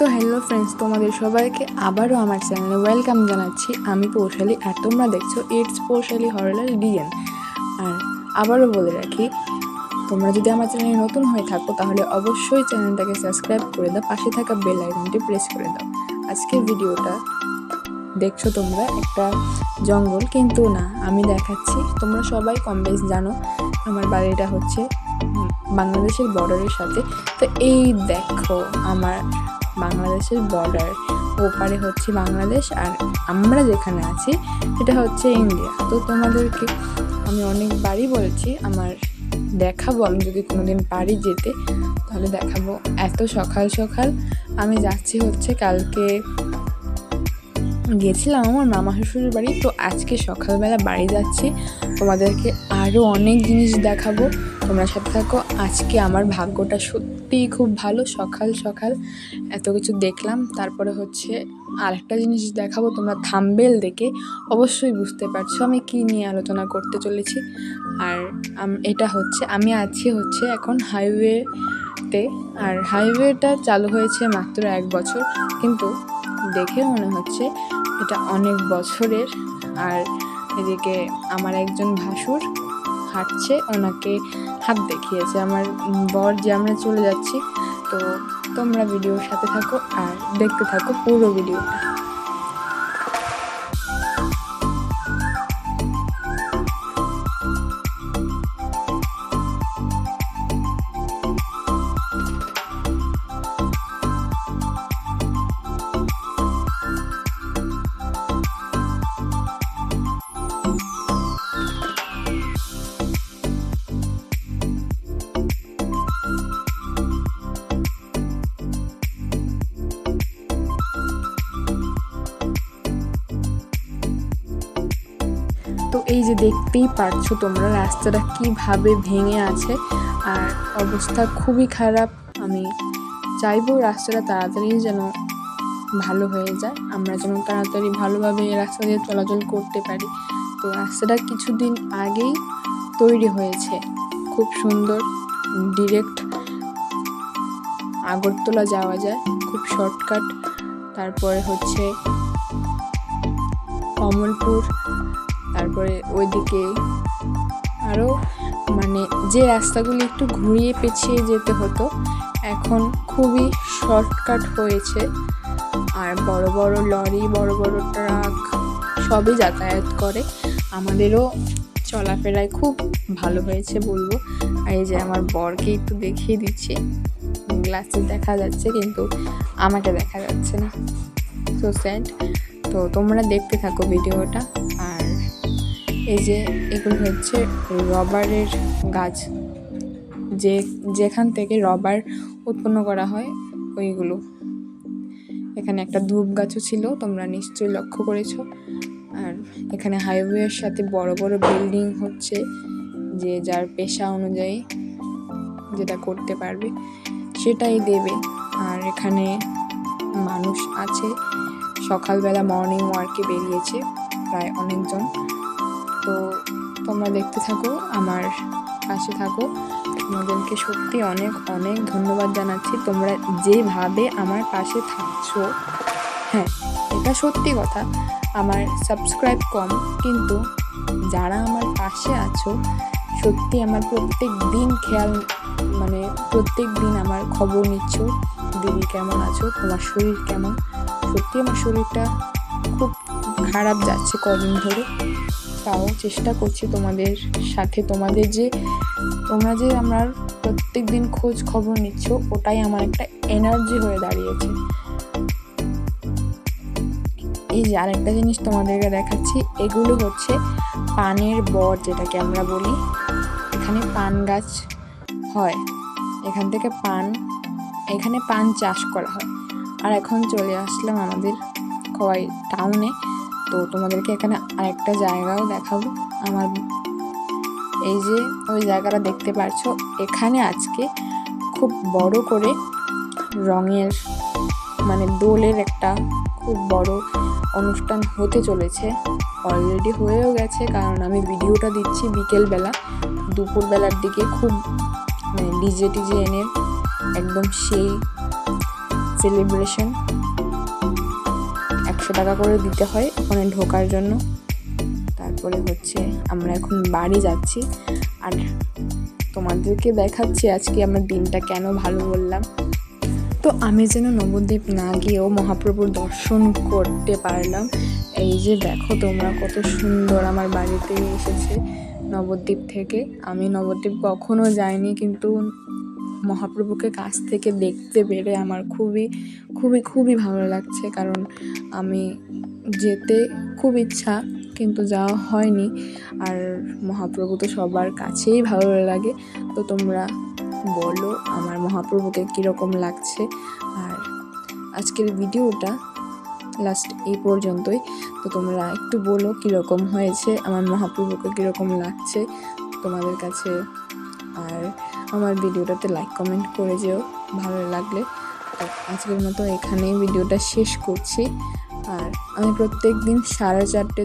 তো hello friends তোমাদের সবাইকে আবারও আমার চ্যানেলে ওয়েলকাম জানাচ্ছি। আমি পৌশালী আর তোমরা দেখছ ইটস পৌশালী হরলাল ডিএন আর আবারও বলে রাখি, তোমরা যদি আমার চ্যানেলে নতুন হয়ে থাকো, তাহলে অবশ্যই চ্যানেলটাকে সাবস্ক্রাইব করে দাও, পাশে থাকা বেল আইকনটি প্রেস করে দাও। আজকের ভিডিওটা দেখছ তোমরা, একটা জঙ্গল, কিন্তু না, আমি দেখাচ্ছি। তোমরা সবাই কম বেশ জানো, আমার বাড়িটা হচ্ছে বাংলাদেশের বর্ডারের সাথে। তো এই দেখো আমার বাংলাদেশের বর্ডার ওপারে হচ্ছে বাংলাদেশ আর আমরা যেখানে আছি এটা হচ্ছে ইন্ডিয়া তো তোমাদেরকে আমি অনেকবারই বলেছি, আমার দেখাবো, আমি যদি কোনোদিন পারি যেতে, তাহলে দেখাবো। এত সকাল সকাল আমি যাচ্ছি হচ্ছে কালকে, গেছিলাম আমার মামা শ্বশুরের বাড়ি। তো আজকে সকালবেলা বাড়ি যাচ্ছি। তোমাদেরকে আরও অনেক জিনিস দেখাবো। তোমরা সাথে থাকো। আজকে আমার ভাগ্যটা সত্যিই খুব ভালো। সকাল সকাল এত কিছু দেখলাম। তারপরে হচ্ছে আরেকটা জিনিস দেখাবো তোমরা থাম্বেল দেখে। অবশ্যই বুঝতে পারছ আমি কি নিয়ে আলোচনা করতে চলেছি। আর এটা হচ্ছে, আমি আছি হচ্ছে এখন হাইওয়েতে আর হাইওয়েটা চালু হয়েছে মাত্র এক বছর। কিন্তু দেখে মনে হচ্ছে এটা অনেক বছরের। আর এদিকে আমার একজন ভাসুর হাঁটছে, ওনাকে হাত দেখিয়েছে। আমার বর যে আমরা চলে যাচ্ছি, তো তোমরা ভিডিওর সাথে থাকো আর দেখতে থাকো পুরো ভিডিওটা তো এই যে দেখতেই পারছ তোমরা রাস্তাটা কীভাবে ভেঙে আছে আর অবস্থা খুবই খারাপ। আমি চাইব রাস্তাটা তাড়াতাড়ি যেন ভালো হয়ে যায়। আমরা যেন তাড়াতাড়ি ভালোভাবে এই রাস্তা দিয়ে চলাচল করতে পারি। তো রাস্তাটা কিছুদিন আগেই তৈরি হয়েছে। খুব সুন্দর ডিরেক্ট আগরতলা যাওয়া যায়, খুব শর্টকাট তারপরে হচ্ছে কমলপুর তারপরে ওইদিকে আরও মানে যে রাস্তাগুলি একটু ঘুরিয়ে পেছিয়ে যেতে হতো, এখন খুবই শর্টকাট হয়েছে। আর বড় বড় লরি, বড় বড় ট্রাক সবই যাতায়াত করে। আমাদেরও চলাফেরায় খুব ভালো হয়েছে বলব। আর এই যে আমার বরকে একটু দেখিয়ে দিচ্ছি। গ্লাসে দেখা যাচ্ছে কিন্তু আমাকে দেখা যাচ্ছে না। সো স্যাড তো তোমরা দেখতে থাকো ভিডিওটা। এই যে এগুলো হচ্ছে রবারের গাছ। যে যেখান থেকে রবার উৎপন্ন করা হয় ওইগুলো। এখানে একটা ধূপ গাছও ছিল, তোমরা নিশ্চয়ই লক্ষ্য করেছ। আর এখানে হাইওয়ের সাথে বড় বড় বিল্ডিং হচ্ছে, যে যার পেশা অনুযায়ী যেটা করতে পারবে সেটাই দেবে। আর এখানে মানুষ আছে, সকালবেলা মর্নিং ওয়ার্কে বেরিয়েছে, প্রায় অনেকজন। তো তোমরা দেখতে থাকো, আমার পাশে থাকো। তোমাদেরকে সত্যি অনেক অনেক ধন্যবাদ জানাচ্ছি। তোমরা যেভাবে আমার পাশে থাকছো হ্যাঁ এটা সত্যি কথা, আমার সাবস্ক্রাইব কম। কিন্তু যারা আমার পাশে আছো, সত্যি আমার প্রত্যেক দিন খেয়াল মানে প্রত্যেক দিন আমার খবর নিচ্ছ দিদি কেমন আছো, তোমার শরীর কেমন? সত্যি আমার শরীরটা খুব খারাপ যাচ্ছে কদিন ধরে। তাও চেষ্টা করছি তোমাদের সাথে। তোমাদের যে, তোমরা যে আমার প্রত্যেক দিন খোঁজ খবর নিচ্ছ, ওটাই আমার একটা এনার্জি হয়ে দাঁড়িয়েছে। এই যে আরেকটা জিনিস তোমাদেরকে দেখাচ্ছি, এগুলো হচ্ছে পানের বর যেটাকে আমরা বলি। এখানে পান গাছ হয়, এখান থেকে পান, এখানে পান চাষ করা হয়। আর এখন চলে আসলাম আমাদের খোয়াই টাউনে তো তোমাদেরকে এখানে আরেকটা জায়গাও দেখাবো। আমার এই যে ওই জায়গাটা দেখতে পারছ, এখানে আজকে খুব বড় করে রঙের মানে দোলের একটা খুব বড় অনুষ্ঠান হতে চলেছে। অলরেডি হয়েও গেছে, কারণ আমি ভিডিওটা দিচ্ছি বিকেলবেলা। দুপুরবেলার দিকে খুব মানে ডিজে টিজে এনে একদম সেই সেলিব্রেশন একশো টাকা করে দিতে হয় ওখানে ঢোকার জন্য। তারপরে হচ্ছে আমরা এখন বাড়ি যাচ্ছি। আর তোমাদেরকে দেখাচ্ছি আজকে আমার দিনটা কেন ভালো বললাম। তো আমি যেন নবদ্বীপ না গিয়েও মহাপ্রভুর দর্শন করতে পারলাম। এই যে দেখো তোমরা কত সুন্দর আমার বাড়িতে এসেছে নবদ্বীপ থেকে। আমি নবদ্বীপ কখনো যাইনি কিন্তু মহাপ্রভুকে কাছ থেকে দেখতে পেরে আমার খুবই খুবই খুবই ভালো লাগছে। কারণ আমি যেতে খুব ইচ্ছা, কিন্তু যাওয়া হয়নি। আর মহাপ্রভু তো সবার কাছেই ভালো লাগে। তো তোমরা বলো আমার মহাপ্রভুকে কীরকম লাগছে। আর আজকের ভিডিওটা লাস্ট এই পর্যন্তই। তো তোমরা একটু বলো কীরকম হয়েছে, আমার মহাপ্রভুকে কীরকম লাগছে। তোমাদের কাছে আর আমার ভিডিওটাতে লাইক কমেন্ট করে যেও, ভালো লাগলে। আজকের মতো এখানেই ভিডিওটা শেষ করছি। আর আমি প্রত্যেক দিন সাড়ে চারটে